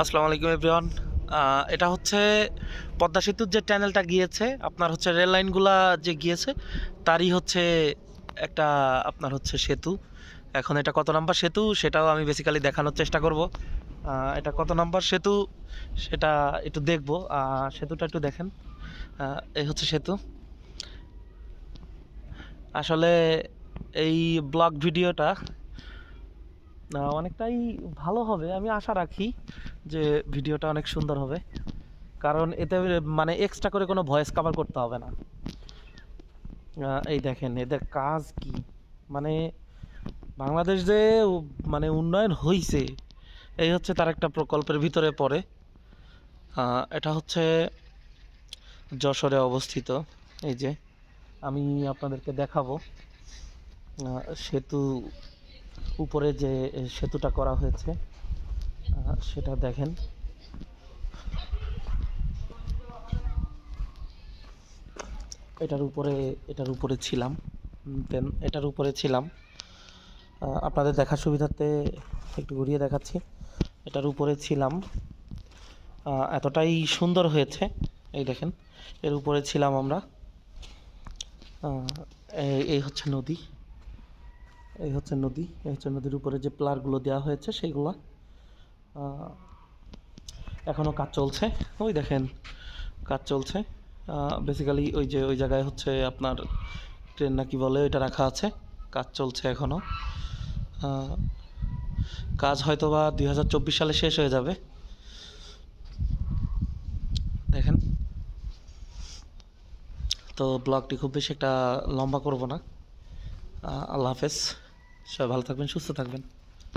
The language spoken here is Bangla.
আসসালামু আলাইকুম, এভরিওয়ান। এটা হচ্ছে পদ্মা সেতুর যে চ্যানেলটা গিয়েছে, আপনার হচ্ছে রেল লাইনগুলা যে গিয়েছে, তারই হচ্ছে একটা আপনার হচ্ছে সেতু। এখন এটা কত নাম্বার সেতু, সেটাও আমি বেসিক্যালি দেখানোর চেষ্টা করব। এটা কত নাম্বার সেতু, সেটা একটু দেখব। সেতুটা একটু দেখেন। এই হচ্ছে সেতু। আসলে এই ব্লগ ভিডিওটা অনেকটাই ভালো হবে, আমি আশা রাখি। যে ভিডিওটা অনেক সুন্দর হবে। কারণ এতে মানে এক্সট্রা করে কোনো ভয়েস কভার করতে হবে না। এই দেখেন, এদের কাজ কি? মানে বাংলাদেশ যে মানে উন্নয়ন হইছে, এই হচ্ছে তার একটা প্রকল্পের ভিতরে পড়ে। এটা হচ্ছে যশোরে অবস্থিত। এই যে, আমি আপনাদেরকে দেখাবো। সেতু উপরে যে, সেতুটা করা হয়েছে। সেটা দেখেন। এটার উপরে এটার উপরে ছিলাম। দেন এটার উপরে ছিলাম। আপনাদের দেখার সুবিধার্থে একটু ঘুরিয়ে দেখাচ্ছি। এটার উপরে ছিলাম। এতটাই সুন্দর হয়েছে। এই দেখেন, এর উপরে ছিলাম আমরা। এই- হচ্ছে নদী। এই হচ্ছে নদী। এই হচ্ছে নদীর উপরে যে প্লারগুলো দেওয়া হয়েছে সেইগুলো এখনও কাজ চলছে। ওই দেখেন, কাজ চলছে। বেসিক্যালি ওই যে, ওই জায়গায় হচ্ছে আপনার ট্রেন নাকি বলে, ওইটা রাখা আছে। কাজ চলছে এখনও কাজ হয়তো বা দুই হাজার চব্বিশ সালে শেষ হয়ে যাবে। দেখেন। তো ব্লগটি খুব বেশি একটা লম্বা করব না। আল্লাহ হাফেজ। সবাই ভালো থাকবেন, সুস্থ থাকবেন।